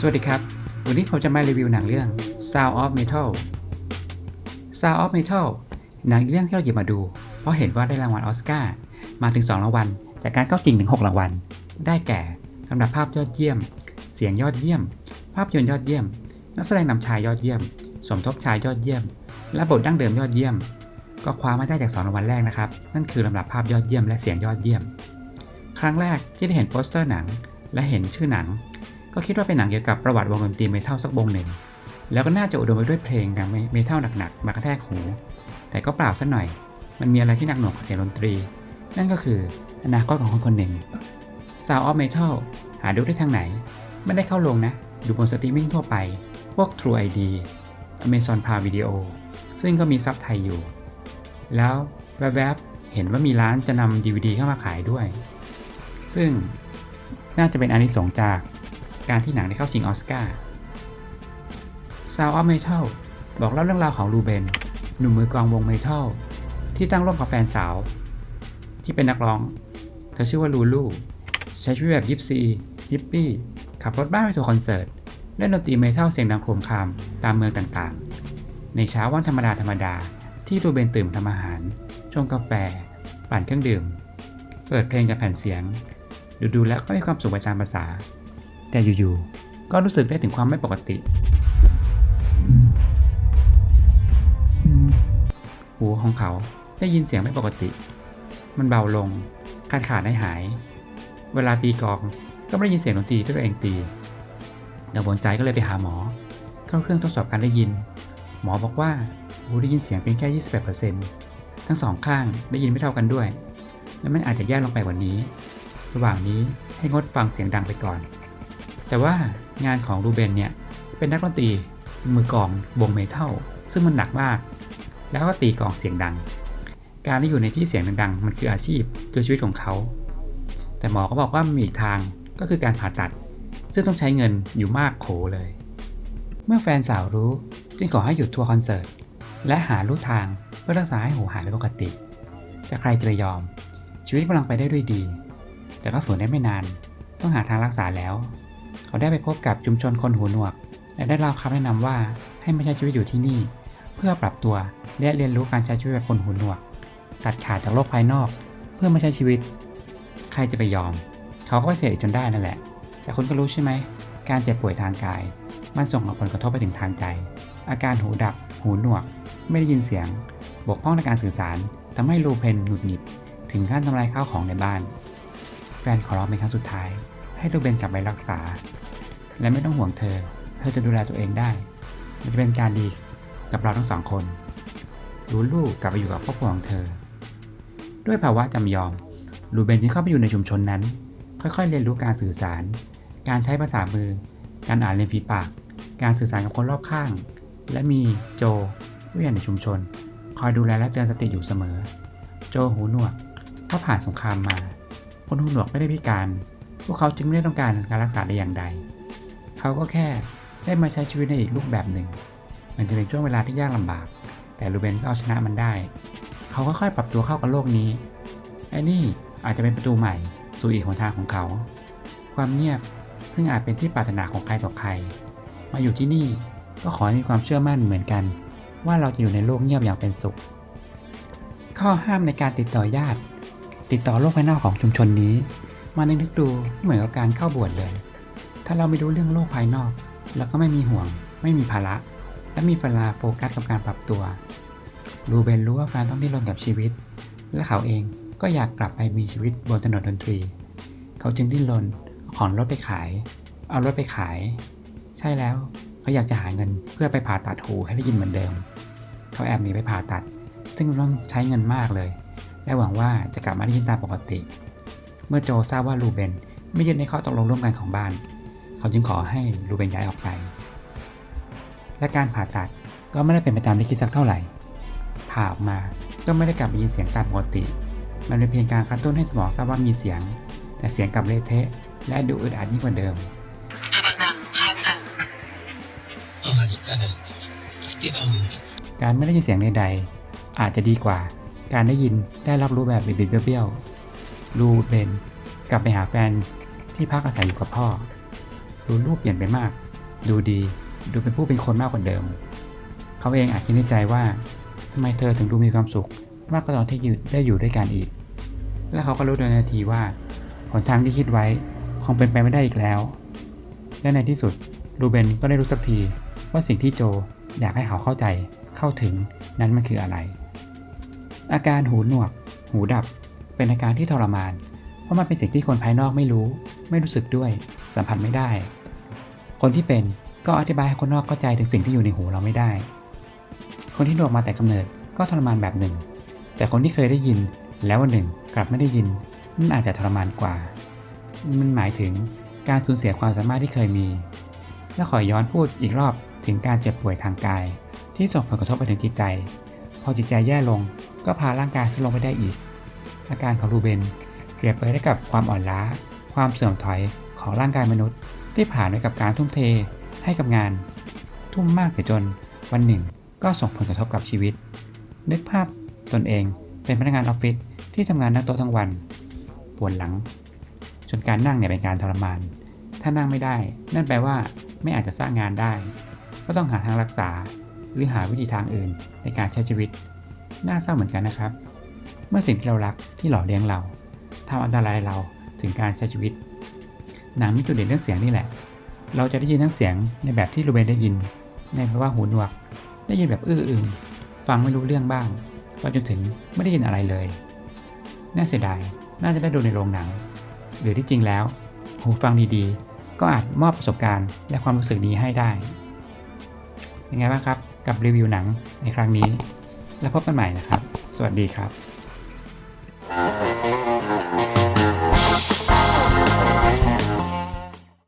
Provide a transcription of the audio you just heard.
สวัสดีครับ วันนี้ผมจะมารีวิวหนังเรื่อง Sound of Metal Sound of Metal หนังเรื่องที่เราหยิบมาดู เพราะเห็นว่าได้รางวัลออสการ์มาถึง 2 รางวัล จากการเข้าจริงถึง 6 รางวัล ได้แก่ลำดับภาพยอดเยี่ยม เสียงยอดเยี่ยม ภาพยนตร์ยอดเยี่ยม นักแสดงนำชายยอดเยี่ยม สมทบชายยอดเยี่ยม และบทดั้งเดิมยอดเยี่ยม ก็คว้ามาได้จาก 2 รางวัลแรกนะครับ นั่นคือลำดับภาพยอดเยี่ยมและเสียงยอดเยี่ยม ครั้งแรกที่ได้เห็นโปสเตอร์หนัง และเห็นชื่อหนัง ก็คิดว่าเป็นหนังเกี่ยวกับประวัติวงดนตรีเมทัลสักวงหนึ่ง แล้วก็น่าจะอุดมไปด้วยเพลงดังเมทัลหนักๆ มากระแทกหู แต่ก็เปล่าสักหน่อย มันมีอะไรที่หนักหน่วงกว่าเสียงดนตรี นั่นก็คืออนาคตของคนคนหนึ่ง Sound of Metal หาดูได้ทางไหน ไม่ได้เข้าลงนะ ดูบนสตรีมมิ่งทั่วไป พวก True ID Amazon Prime Video ซึ่งก็มีซับไทยอยู่ แล้วแวบๆ เห็นว่ามีร้านจะนำ DVD เข้ามาขายด้วย ซึ่งน่าจะเป็นอานิสงส์จาก การที่หนังได้เข้าชิงออสการ์ Sound of Metal บอกเล่าเรื่องราวของลูเบน หนุ่มมือกลองวงเมทัลที่ตั้งร่วมกับแฟนสาว ที่เป็นนักร้อง เธอชื่อว่าลูลูใช้ชีวิตแบบยิปซีฮิปปี้ขับรถบ้านไปทัวร์คอนเสิร์ตเล่นดนตรีเมทัลเสียงดังโครมครามตามเมืองต่างๆ ในเช้าวันธรรมดาธรรมดาที่ลูเบนตื่นทำอาหาร ชงกาแฟ ปั่นเครื่องดื่ม เปิดเพลงจากแผ่นเสียง ดูๆแล้วก็มีความสุขไปตามภาษา แต่อยู่ๆ ก็รู้สึกได้ถึงความไม่ปกติ หูของเขาได้ยินเสียงไม่ปกติ มันเบาลง การขาดได้หาย เวลาตีกลองก็ไม่ได้ยินเสียงดนตรีที่ตัวเองตีกังวลใจก็เลยไปหาหมอ เข้าเครื่องทดสอบการได้ยิน หมอบอกว่าหูได้ยินเสียงเพียงแค่ 28%ทั้งสองข้างได้ยินไม่เท่ากันด้วย และมันอาจจะแย่ลงไปกว่านี้ ระหว่างนี้ให้งดฟังเสียงดังไปก่อน แต่ว่างานของรูเบนเนี่ยเป็นนักดนตรีมือกลองวงเมทัลซึ่งมันหนักมาก แล้วก็ตีกลองเสียงดัง การได้อยู่ในที่เสียงดังๆมันคืออาชีพคือชีวิตของเขา แต่หมอก็บอกว่ามีอีกทางก็คือการผ่าตัด ซึ่งต้องใช้เงินอยู่มากโขเลย เมื่อแฟนสาวรู้จึงขอให้หยุดทัวร์คอนเสิร์ตและหาลู่ทางเพื่อรักษาให้หูหายเป็นปกติแต่ใครจะยอม ชีวิตกำลังไปได้ด้วยดี แต่ก็ฝืนได้ไม่นาน ต้องหาทางรักษาแล้ว เขาได้ไปพบกับชุมชนคนหูหนวก และได้รับคำแนะนำว่าให้ไม่ใช้ชีวิตอยู่ที่นี่ เพื่อปรับตัวและเรียนรู้การใช้ชีวิตแบบคนหูหนวก ตัดขาดจากโลกภายนอก เพื่อมาใช้ชีวิต ใครจะไปยอม เขาก็ไปเสียจนได้นั่นแหละ แต่คุณก็รู้ใช่ไหม การเจ็บป่วยทางกาย มันส่งผลกระทบไปถึงทางใจ อาการหูดับ หูหนวก ไม่ได้ยินเสียง บกพร่องในการสื่อสารทำให้ลูเพนหงุดหงิด ถึงขั้นทำลายข้าวของในบ้าน แฟนขอร้องเป็นครั้งสุดท้าย ให้ลูกเบนกลับไปรักษา และไม่ต้องห่วงเธอ เธอจะดูแลตัวเองได้ มันจะเป็นการดีกับเราทั้งสองคน รู้ลูกกลับไปอยู่กับครอบครัวของเธอ ด้วยภาวะจำยอม ลูเบนจึงเข้าไปอยู่ในชุมชนนั้น ค่อยๆ เรียนรู้การสื่อสาร การใช้ภาษามือ การอ่านเรียนฝีปาก การสื่อสารกับคนรอบข้าง และมีโจผู้ใหญ่ในชุมชน คอยดูแลและเตือนสติอยู่เสมอ โจหูหนวกเพราะผ่านสงครามมา คนหูหนวกไม่ได้พิการ พวกเขาจึงไม่ได้ต้องการการรักษาใดอย่างใด เขาก็แค่ได้มาใช้ชีวิตในอีกรูปแบบหนึ่ง มันจะเป็นช่วงเวลาที่ยากลำบาก แต่ลูเบนก็เอาชนะมันได้ เขาค่อยๆปรับตัวเข้ากับโลกนี้ไอ้นี่อาจจะเป็นประตูใหม่สู่อีกหนทางของเขา ความเงียบซึ่งอาจเป็นที่ปรารถนาของใครต่อใคร มาอยู่ที่นี่ก็ขอให้มีความเชื่อมั่นเหมือนกัน ว่าเราจะอยู่ในโลกเงียบอย่างเป็นสุข ข้อห้ามในการติดต่อญาติ ติดต่อโลกภายนอกของชุมชนนี้ มานึกดูเหมือนกับการเข้าบวชเลย ถ้าเราไม่รู้เรื่องโลกภายนอก แล้วก็ไม่มีห่วง ไม่มีภาระ และมีเวลาโฟกัสกับการปรับตัว รูเบนรู้ว่าแฟนต้องดิ้นรนกับชีวิต และเขาเองก็อยากกลับไปมีชีวิตบนถนนดนตรี เขาจึงดิ้นรนของรถไปขาย เอารถไปขาย ใช่แล้วเขาอยากจะหาเงินเพื่อไปผ่าตัดหูให้ได้ยินเหมือนเดิม เขาแอบหนีไปผ่าตัด ซึ่งต้องใช้เงินมากเลย และหวังว่าจะกลับมาได้ยินตามปกติ เมื่อโจทราบว่าลูเบนไม่ยึดในข้อตกลงร่วมกันของบ้าน เขาจึงขอให้ลูเบนย้ายออกไป และการผ่าตัดก็ไม่ได้เป็นไปตามที่คิดสักเท่าไหร่ ผ่าออกมาก็ไม่ได้กลับมายินเสียงตามปกติ มันเป็นเพียงการกระตุ้นให้สมองทราบว่ามีเสียง แต่เสียงกลับเละเทะ และดูอึดอัดยิ่งกว่าเดิมการไม่ได้ยินเสียงใดๆอาจจะดีกว่า การได้ยินได้รับรู้แบบบิดๆเบี้ยวๆ ลูเบนกลับไปหาแฟนที่พักอาศัยอยู่กับพ่อลูลูเปลี่ยนไปมาก ดูดีดูเป็นผู้เป็นคนมากกว่าเดิม เขาเองอาจคิดในใจว่าทำไมเธอถึงดูมีความสุข มากกว่าตอนที่อยู่ได้อยู่ด้วยกันอีก และเขาก็รู้โดยนาทีว่าหนทางที่คิดไว้คงเป็นไปไม่ได้อีกแล้ว และในที่สุดรูเบนก็ได้รู้สักทีว่าสิ่งที่โจอยากให้เขาเข้าใจเข้าถึงนั้นมันคืออะไร อาการหูหนวก หูดับ เป็นอาการที่ทรมาน เพราะมันเป็นสิ่งที่คนภายนอกไม่รู้ ไม่รู้สึกด้วย สัมผัสไม่ได้ คนที่เป็นก็อธิบายให้คนนอกเข้าใจถึงสิ่งที่อยู่ในหูเราไม่ได้ คนที่หนวกมาแต่กำเนิดก็ทรมานแบบหนึ่ง แต่คนที่เคยได้ยินแล้ววันหนึ่งกลับไม่ได้ยินนั่นอาจจะทรมานกว่า มันหมายถึงการสูญเสียความสามารถที่เคยมี และขอย้อนพูดอีกรอบถึงการเจ็บป่วยทางกาย ที่ส่งผลกระทบไปถึงจิตใจ พอจิตใจแย่ลงก็พาร่างกายสุดลงไปได้อีก อาการของรูเบนเปรียบไปได้กับความอ่อนล้า ความเสื่อมถอยของร่างกายมนุษย์ ที่ผ่านไปกับการทุ่มเทให้กับงาน ทุ่มมากเสียจนวันหนึ่ง ก็ส่งผลกระทบกับชีวิต นึกภาพตนเองเป็นพนักงานออฟฟิศที่ทำงานนั่งโต๊ะทั้งวันปวดหลัง จนการนั่งเนี่ยเป็นการทรมาน ถ้านั่งไม่ได้ นั่นแปลว่าไม่อาจจะสร้างงานได้ ก็ต้องหาทางรักษาหรือหาวิธีทางอื่นในการใช้ชีวิต น่าเศร้าเหมือนกันนะครับ เมื่อสิ่งที่เรารักที่หล่อเลี้ยงเราทำอันตรายเราถึงการใช้ชีวิต หนังมีจุดเด่นเรื่องเสียงนี่แหละ เราจะได้ยินทั้งเสียงในแบบที่รูเบนได้ยิน ในภาวะหูหนวก ได้ยินแบบอื้ออึงฟังไม่รู้เรื่องบ้างไปจนถึงไม่ได้ยินอะไรเลย น่าเสียดาย น่าจะได้ดูในโรงหนัง หรือที่จริงแล้ว หูฟังดีๆ ก็อาจมอบประสบการณ์และความรู้สึกนี้ให้ได้ ยังไงบ้างครับ กับรีวิวหนังในครั้งนี้ แล้วพบกันใหม่นะครับ สวัสดีครับ Uh-huh.